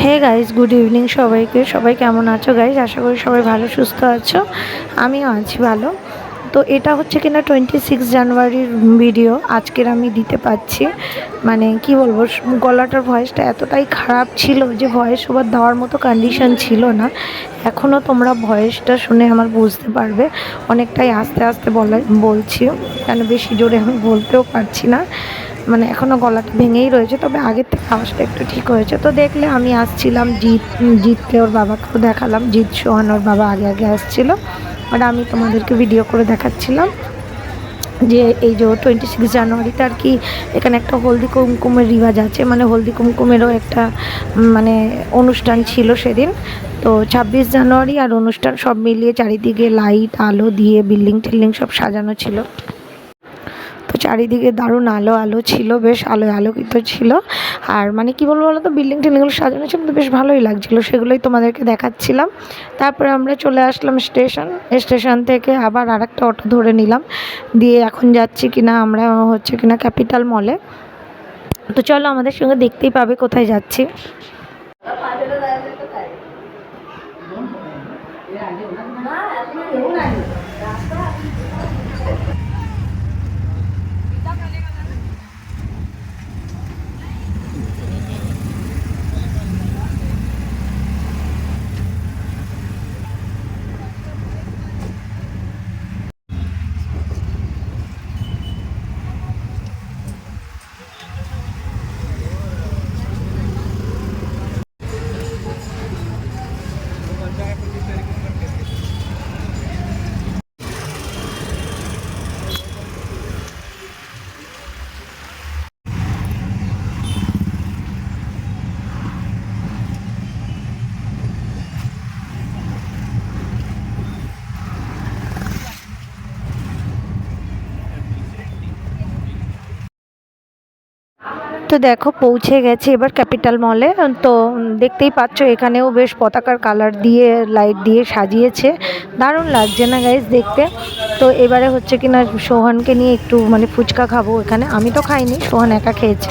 Hey guys good evening সবাইকে। সবাই কেমন আছো গাইজ আশা করি সবাই ভালো, সুস্থ আছো। আমিও আছি ভালো। তো এটা হচ্ছে কিনা টোয়েন্টি সিক্স জানুয়ারির ভিডিও আজকের আমি দিতে পারছি মানে কি বলব, গলাটার ভয়েসটা এতটাই খারাপ ছিল যে ভয়েস ওভার দেওয়ার মতো কন্ডিশন ছিল না। এখনও তোমরা ভয়েসটা শুনে আমার বুঝতে পারবে। অনেকটাই আস্তে আস্তে বলা, বলছি। কেন বেশি জোরে আমি বলতেও পারছি না। মানে এখনও গলাটা ভেঙেই রয়েছে, তবে আগের থেকে আওয়াজটা একটু ঠিক হয়েছে। তো দেখলে আমি আসছিলাম জিৎ জিতকে ওর বাবাকেও দেখালাম, জিৎ, সোহান ওর বাবা আগে আগে আসছিল। আর আমি তোমাদেরকে ভিডিও করে দেখাচ্ছিলাম যে এই যে টোয়েন্টি সিক্স জানুয়ারিতে আর কি এখানে একটা হলদি কুমকুমের রিওয়াজ আছে মানে হলদি কুমকুমেরও একটা মানে অনুষ্ঠান ছিল সেদিন। তো ছাব্বিশ জানুয়ারি আর অনুষ্ঠান সব মিলিয়ে চারিদিকে লাইট আলো দিয়ে বিল্ডিং টিল্ডিং সব সাজানো ছিল। চারিদিকে দারুণ আলো আলো ছিল, বেশ আলোয় আলোকিত ছিল। আর মানে কি বলব বলো তো বিল্ডিং টিল্ডিংগুলো সাজানো ছিল বেশ ভালোই লাগছিল, সেগুলোই তোমাদেরকে দেখাচ্ছিলাম। তারপরে আমরা চলে আসলাম স্টেশন স্টেশন থেকে আবার আরেকটা অটো ধরে নিলাম। দিয়ে এখন যাচ্ছি কিনা, আমরা হচ্ছে কিনা ক্যাপিটাল মলে তো চলো আমাদের সঙ্গে দেখতেই পাবে কোথায় যাচ্ছি। তো দেখো পৌঁছে গেছে এবার ক্যাপিটাল মলে। তো দেখতেই পাচ্ছ এখানেও বেশ পতাকার কালার দিয়ে লাইট দিয়ে সাজিয়েছে। দারুণ লাগছে না গাইজ দেখতে? তো এবারে হচ্ছে কি না সোহানকে নিয়ে একটু মানে ফুচকা খাব এখানে। আমি তো খাইনি, সোহান একা খেয়েছে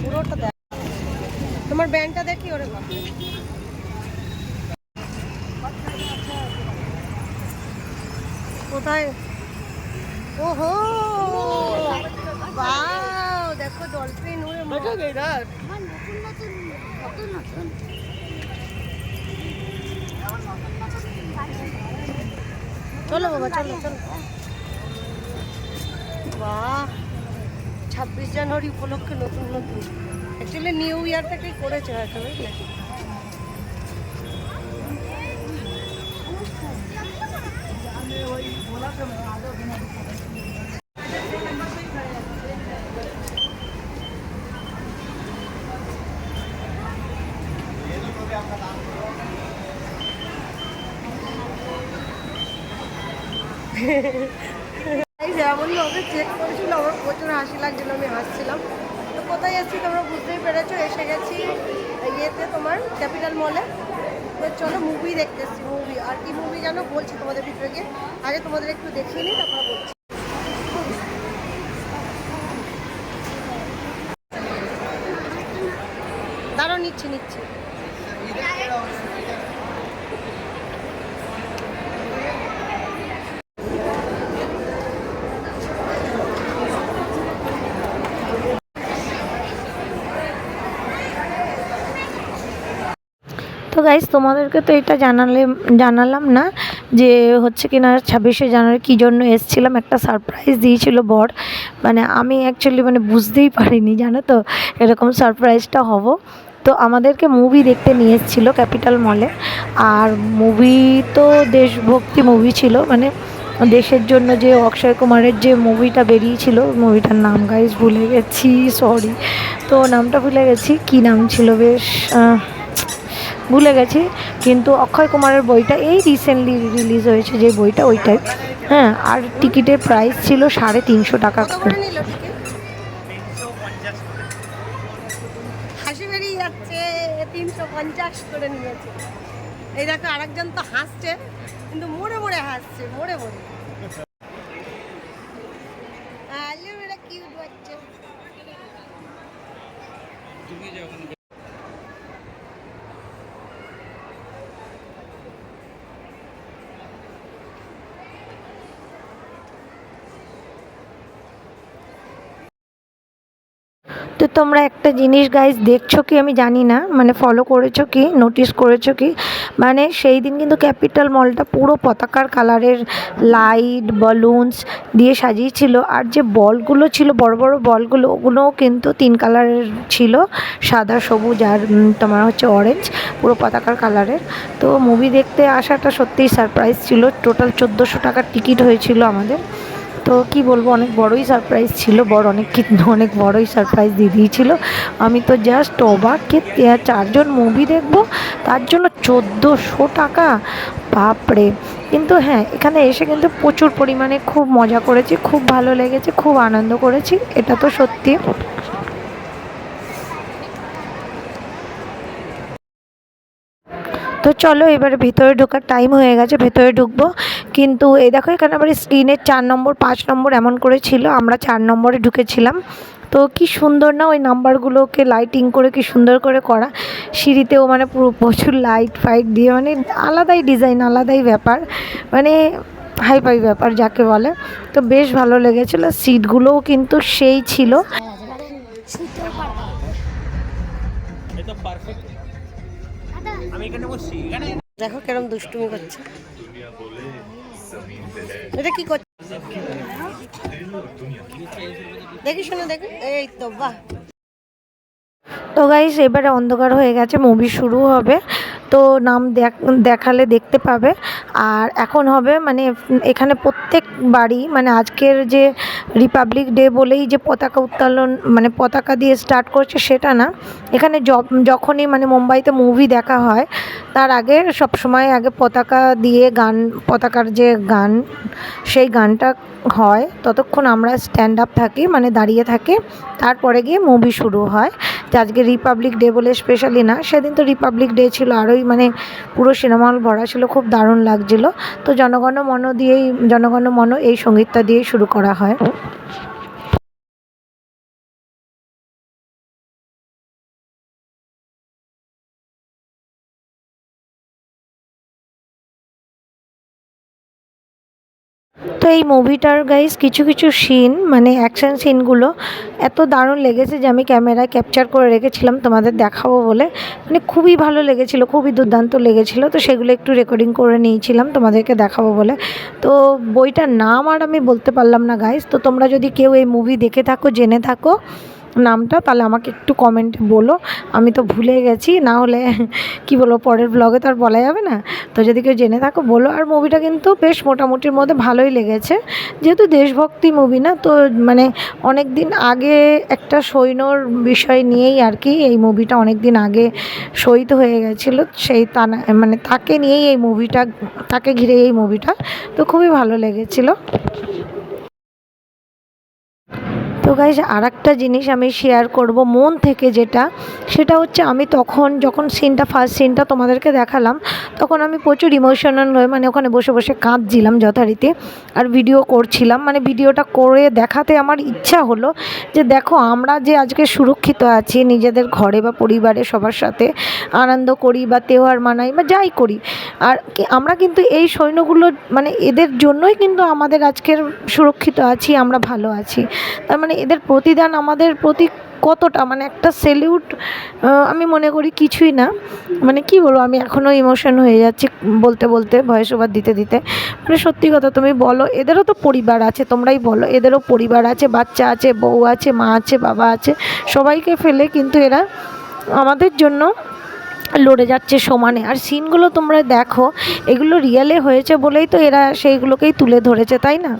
পুরোটা দেখ তোমার ব্যান্ডটা দেখি ওরে বাবা। কোথায়? ওহো! বাও দেখো ডলফিন ওরে মজা গেইরার চলো বাবা চলো চলো। বাহ ছাব্বিশ জানুয়ারি উপলক্ষে নতুন নতুন। অ্যাকচুয়ালি নিউ ইয়ার থেকেই করেছে হয়তো, বুঝলে? এই যেমন ওকে চেক করেছিল, আমার প্রচুর হাসি লাগছিল, আমি হাসছিলাম। কোথায় এসেছি তোমরা বুঝতেই পেরেছ? এসে গেছি ইয়েতে তোমার ক্যাপিটাল মলে। তো চলো মুভি দেখতে মুভি আর কি মুভি জানো? বলছি তোমাদের ভিতরে গিয়ে। আগে তোমাদের একটু দেখিয়ে নিই, তারপর বলছি। দাঁড়ো নিচ্ছি নিচ্ছি। তো গাইজ তোমাদেরকে তো এটা জানালে, জানালাম না যে হচ্ছে কি না ছাব্বিশে জানুয়ারি কী জন্য এসেছিলাম। একটা সারপ্রাইজ দিয়েছিল বর। মানে আমি অ্যাকচুয়ালি মানে বুঝতেই পারিনি, জানো তো? এরকম সারপ্রাইজটা হব। তো আমাদেরকে মুভি দেখতে নিয়ে এসেছিল ক্যাপিটাল মলে আর মুভি তো দেশভক্তি মুভি ছিল। মানে দেশের জন্য যে অক্ষয় কুমারের যে মুভিটা বেরিয়েছিল মুভিটার নাম গাইজ ভুলে গেছি সরি তো নামটা ভুলে গেছি। কী নাম ছিল বেশ? ভুলে গেছি কিন্তু অক্ষয় কুমারের বইটা এই রিসেন্টলি রিলিজ হয়েছে যে বইটা ওইটাই। হ্যাঁ আর টিকিটের প্রাইস ছিল সাড়ে তিনশো টাকা করে। তিনশো পঞ্চাশ করে নিয়েছে। এই দেখো আরেকজন তো হাসছে কিন্তু মোড়ে মোড়ে হাসছে মোড়ে মোড়ে আলু এটা কিউট বাচ্চা তো তোমরা একটা জিনিস গাইজ দেখছ কি আমি জানি না মানে ফলো করেছ কি নোটিস করেছ কি? মানে সেই দিন কিন্তু ক্যাপিটাল মলটা পুরো পতাকার কালারের লাইট বলুনস দিয়ে সাজিয়েছিল। আর যে বলগুলো ছিল, বড় বড় বলগুলো ওগুলোও কিন্তু তিন কালারের ছিল। সাদা, সবুজ আর তোমার হচ্ছে অরেঞ্জ পুরো পতাকার কালারের তো মুভি দেখতে আসাটা সত্যিই সারপ্রাইজ ছিল। টোটাল চোদ্দোশো টাকার টিকিট হয়েছিল আমাদের। তো কি বলব, অনেক বড়ই সারপ্রাইজ ছিল, বড় অনেক অনেক বড়ই সারপ্রাইজ দিয়ে দিয়েছিল আমি তো জাস্ট অবাককে চারজন মুভি দেখব, তার জন্য চোদ্দোশো টাকা? বাপরে। কিন্তু হ্যাঁ এখানে এসে কিন্তু প্রচুর পরিমাণে খুব মজা করেছি, খুব ভালো লেগেছে, খুব আনন্দ করেছি, এটা তো সত্যি। তো চলো এবারে ভিতরে ঢোকার টাইম হয়ে গেছে, ভেতরে ঢুকবো। কিন্তু এই দেখো এখানে আবার স্ক্রিনের চার নম্বর, পাঁচ নম্বর এমন করে ছিল, আমরা চার নম্বরে ঢুকেছিলাম। তো কি সুন্দর না ওই নাম্বারগুলোকে লাইটিং করে কি সুন্দর করে করা। সিঁড়িতেও মানে পুরো প্রচুর লাইট ফাইট দিয়ে মানে আলাদাই ডিজাইন আলাদাই ব্যাপার। মানে হাই ফাই ব্যাপার যাকে বলে। তো বেশ ভালো লেগেছিলো সিটগুলোও কিন্তু সেই ছিল। দেখো কেরম দুষ্টুমি করছে। এটা কি করছে? দেখি শুনে, দেখি, এই তো, বাহ। তো গাইস এবারে অন্ধকার হয়ে গেছে মুভি শুরু হবে। তো নাম দেখ- দেখালে দেখতে পাবে। আর এখন হবে মানে এখানে প্রত্যেক বাড়ি মানে আজকের যে রিপাবলিক ডে বলেই যে পতাকা উত্তোলন মানে পতাকা দিয়ে স্টার্ট করছে, সেটা না। এখানে যখনই মানে মুম্বাইতে মুভি দেখা হয়, তার আগে সব সময় আগে পতাকা দিয়ে গান, পতাকার যে গান, সেই গানটা হয়। ততক্ষণ আমরা স্ট্যান্ড আপ থাকি মানে দাঁড়িয়ে থাকি। তারপরে গিয়ে মুভি শুরু হয়। যে আজকে রিপাবলিক ডে বলে স্পেশালি না, সেদিন তো রিপাবলিক ডে ছিল, আরোই মানে পুরো সিনেমা হল ভরা ছিল, খুব দারুণ লাগছিল। তো জনগণ মন দিয়েই, জনগণ মন এই সঙ্গীতটা দিয়েই শুরু করা হয়। তো এই মুভিটার গাইস কিছু কিছু সিন মানে অ্যাকশন সিনগুলো এত দারুণ লেগেছে যে আমি ক্যামেরায় ক্যাপচার করে রেখেছিলাম, তোমাদের দেখাবো বলে। মানে খুবই ভালো লেগেছিল, খুবই দুর্দান্ত লেগেছিল। তো সেগুলো একটু রেকর্ডিং করে নিয়েছিলাম, তোমাদেরকে দেখাবো বলে। তো বইটার নাম আর আমি বলতে পারলাম না গাইস তো তোমরা যদি কেউ এই মুভি দেখে থাকো, জেনে থাকো নামটা, তাহলে আমাকে একটু কমেন্টে বলো। আমি তো ভুলে গেছি, না হলে কি বলব, পরের ব্লগে তো আর বলা যাবে না। তো যদি কেউ জেনে থাকো, বলো। আর মুভিটা কিন্তু বেশ মোটামুটির মধ্যে ভালোই লেগেছে। যেহেতু দেশভক্তি মুভি না, তো মানে অনেক দিন আগে একটা সৈন্যর বিষয় নিয়েই আর কি এই মুভিটা অনেক দিন আগে শহীদ হয়ে গেছিল। সেই তা মানে তাকে নিয়েই এই মুভিটা তাকে ঘিরে এই মুভিটা তো খুবই ভালো লেগেছিলো। তো গাইজ আর একটা জিনিস আমি শেয়ার করব মন থেকে যেটা, সেটা হচ্ছে আমি তখন যখন সিনটা ফার্স্ট সিনটা তোমাদেরকে দেখালাম, তখন আমি প্রচুর ইমোশনাল হয়ে মানে ওখানে বসে বসে কাঁদছিলাম যথারীতি আর ভিডিও করছিলাম। মানে ভিডিওটা করে দেখাতে আমার ইচ্ছা হলো যে দেখো আমরা যে আজকে সুরক্ষিত আছি, নিজেদের ঘরে বা পরিবারে সবার সাথে আনন্দ করি বা তেওহার মানাই বা যাই করি, আর আমরা কিন্তু এই সৈন্যগুলো মানে এদের জন্যই কিন্তু আমাদের আজকের সুরক্ষিত আছি, আমরা ভালো আছি। তার মানে এদের প্রতিদান আমাদের প্রতি কতটা? মানে একটা সেলিউট আমি মনে করি কিছুই না। মানে কি বলব, আমি এখনও ইমোশন হয়ে যাচ্ছি বলতে বলতে, ভয়েস ওভার দিতে দিতে। মানে সত্যি কথা তুমি বলো, এদেরও তো পরিবার আছে, তোমরাই বলো, এদেরও পরিবার আছে, বাচ্চা আছে, বউ আছে, মা আছে, বাবা আছে, সবাইকে ফেলে কিন্তু এরা আমাদের জন্য লড়ে যাচ্ছে সমানে। আর সিনগুলো তোমরা দেখো, এগুলো রিয়েলে হয়েছে বলেই তো এরা সেইগুলোকেই তুলে ধরেছে, তাই না?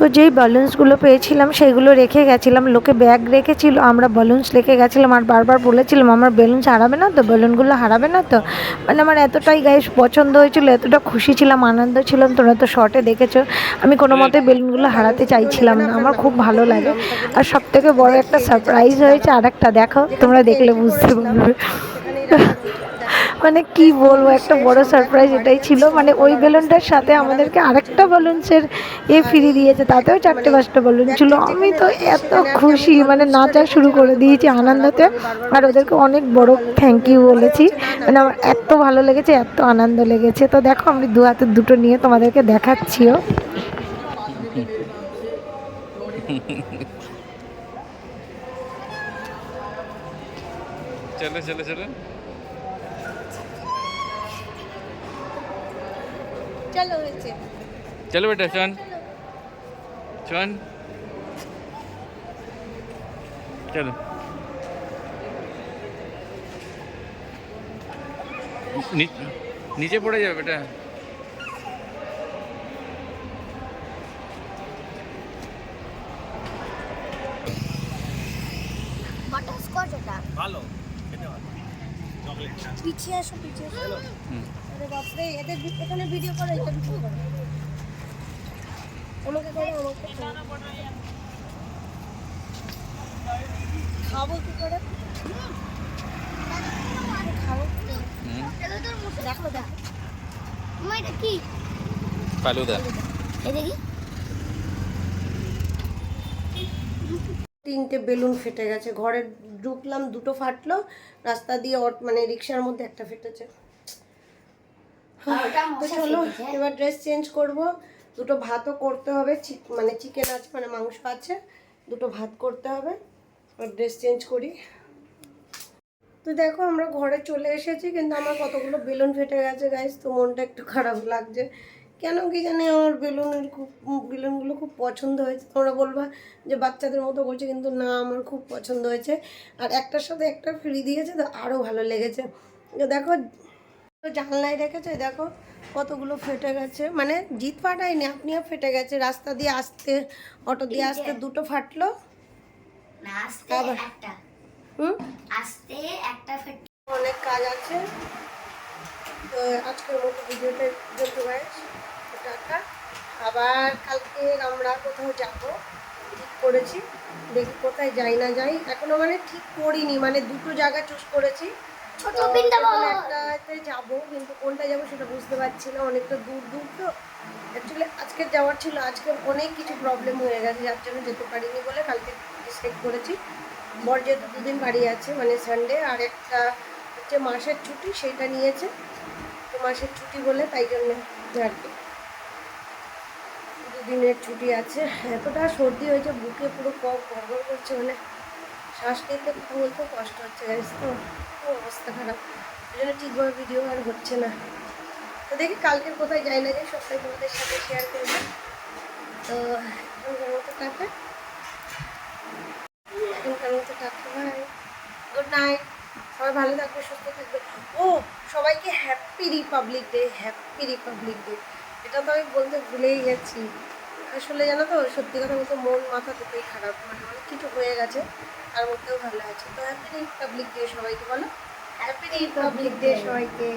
তো যেই বালুন্সগুলো পেয়েছিলাম সেগুলো রেখে গেছিলাম। লোকে ব্যাগ রেখেছিল, আমরা বালুন্স রেখে গেছিলাম আর বারবার বলেছিলাম, আমার বেলুন্স হারাবে না তো? বেলুনগুলো হারাবে না তো? মানে আমার এতটাই গায়ে পছন্দ হয়েছিল, এতটা খুশি ছিলাম, আনন্দ ছিলাম। তোমরা তো শর্টে দেখেছ, আমি কোনো মতে বেলুনগুলো হারাতে চাইছিলাম না। আমার খুব ভালো লাগে। আর সব থেকে বড় একটা সারপ্রাইজ হয়েছে আর একটা দেখো, তোমরা দেখলে বুঝতে পারবে। মানে কি বলব, একটা বড় সারপ্রাইজ এটাই ছিল। মানে ওই বেলুনটার সাথে আমাদেরকে আরেকটা বেলুনসের এ ফিরিয়ে দিয়েছে, তাতেও চারটে পাঁচটা বেলুন ছিল। আমি তো এত খুশি মানে নাচা শুরু করে দিয়েছি আনন্দতে। আর ওদেরকে অনেক বড় থ্যাংক ইউ বলেছি। মানে আমার এত ভালো লেগেছে, এত আনন্দ লেগেছে। তো দেখো, আমি দু হাতে দুটো নিয়ে তোমাদেরকে দেখাচ্ছিও। চলো চলো চলো। চলো হয়েছে চলো বেটা চন চন চলো নি- নিচে পড়ে যাবে বেটা বাটারস্কচ এটা ভালো পিছিয়ে আসো পিছিয়ে আসো আরে বাপরে এদের এখানে ভিডিও করো এটা ভিডিও করো আমাকে করো আমাকে খাব কি করে? খাব দেখো দেখ মা এটা কি ফালুদা এই দেখি। তিনটে বেলুন ফেটে গেছে। ঘরে ঢুকলাম দুটো ফাটলো রাস্তা দিয়ে অট- মানে রিক্সার মধ্যে একটা ফেটেছে। তো চলো এবার ড্রেস চেঞ্জ করব। দুটো ভাতও করতে হবে মানে চিকেন আছে মানে মাংস আছে দুটো ভাত করতে হবে। এবার ড্রেস চেঞ্জ করি। তো দেখো আমরা ঘরে চলে এসেছি কিন্তু আমার কতগুলো বেলুন ফেটে গেছে গাইজ তো মনটা একটু খারাপ লাগছে। কেন কি জানি আমার বেলুনের খুব বেলুনগুলো খুব পছন্দ হয়েছে। তোমরা বলবা যে বাচ্চাদের মতো করছে কিন্তু না আমার খুব পছন্দ হয়েছে। আর একটার সাথে একটা ফ্রি দিয়েছে তো আরও ভালো লেগেছে। দেখো জানলায় রেখেছে দেখো কতগুলো ফেটে গেছে। মানে জিত ফাটায়নি আপনিও ফেটে গেছে। রাস্তা দিয়ে আসতে অটো দিয়ে আসতে দুটো ফাটলো। আবার। হুম? আস্তে একটা ফেটে অনেক কাজ আছে। তো আজকের মতো ভিডিওটা পর্যন্ত গাইস টাটা আবার কালকে আমরা কোথাও যাব ঠিক করেছি। দেখি কোথায় যাই না যাই। এখনও মানে ঠিক করিনি মানে দুটো জায়গা চুজ করেছি। একটাতে যাব কিন্তু কোনটা যাব সেটা বুঝতে পারছি না অনেকটা দূর দূর তো। অ্যাকচুয়ালি আজকে যাওয়ার ছিল আজকে অনেক কিছু প্রবলেম হয়ে গেছে যার জন্য যেতে পারিনি বলে কালকে ডিসাইড করেছি। বর যেহেতু দুদিন বাড়ি আছে মানে সানডে আর একটা হচ্ছে মাসের ছুটি সেইটা নিয়েছে। তো মাসের ছুটি বলে তাই জন্য আর কি। দুদিনের ছুটি আছে। এতটা সর্দি হয়েছে, বুকে পুরো কফ গড়গড় করছে মানে শ্বাস নিতে কথা বলতে কষ্ট হচ্ছে, জানিস তো? অবস্থা খারাপ। ওই জন্য ঠিকভাবে ভিডিও আর হচ্ছে না। তো দেখি কালকের কোথায় যাই না যাই, সবটাই তোমাদের সাথে শেয়ার করব। তো এখনকার মতো টাকা এখনকার মতো টাকা ভাই গুড নাইট সবাই ভালো থাকবে সুস্থ থাকবে। ও সবাইকে happy Republic Day happy Republic Day এটা তো আমি বলতে ভুলেই গেছি। আসলে জানো তো সত্যি কথা বলতে মন মাথা থেকেই খারাপ। মানে অনেক কিছু হয়ে গেছে তার মধ্যেও ভালো আছে তো হ্যাপি রিপাবলিক ডে সবাইকে বলো। হ্যাপি রিপাবলিক ডে সবাইকে।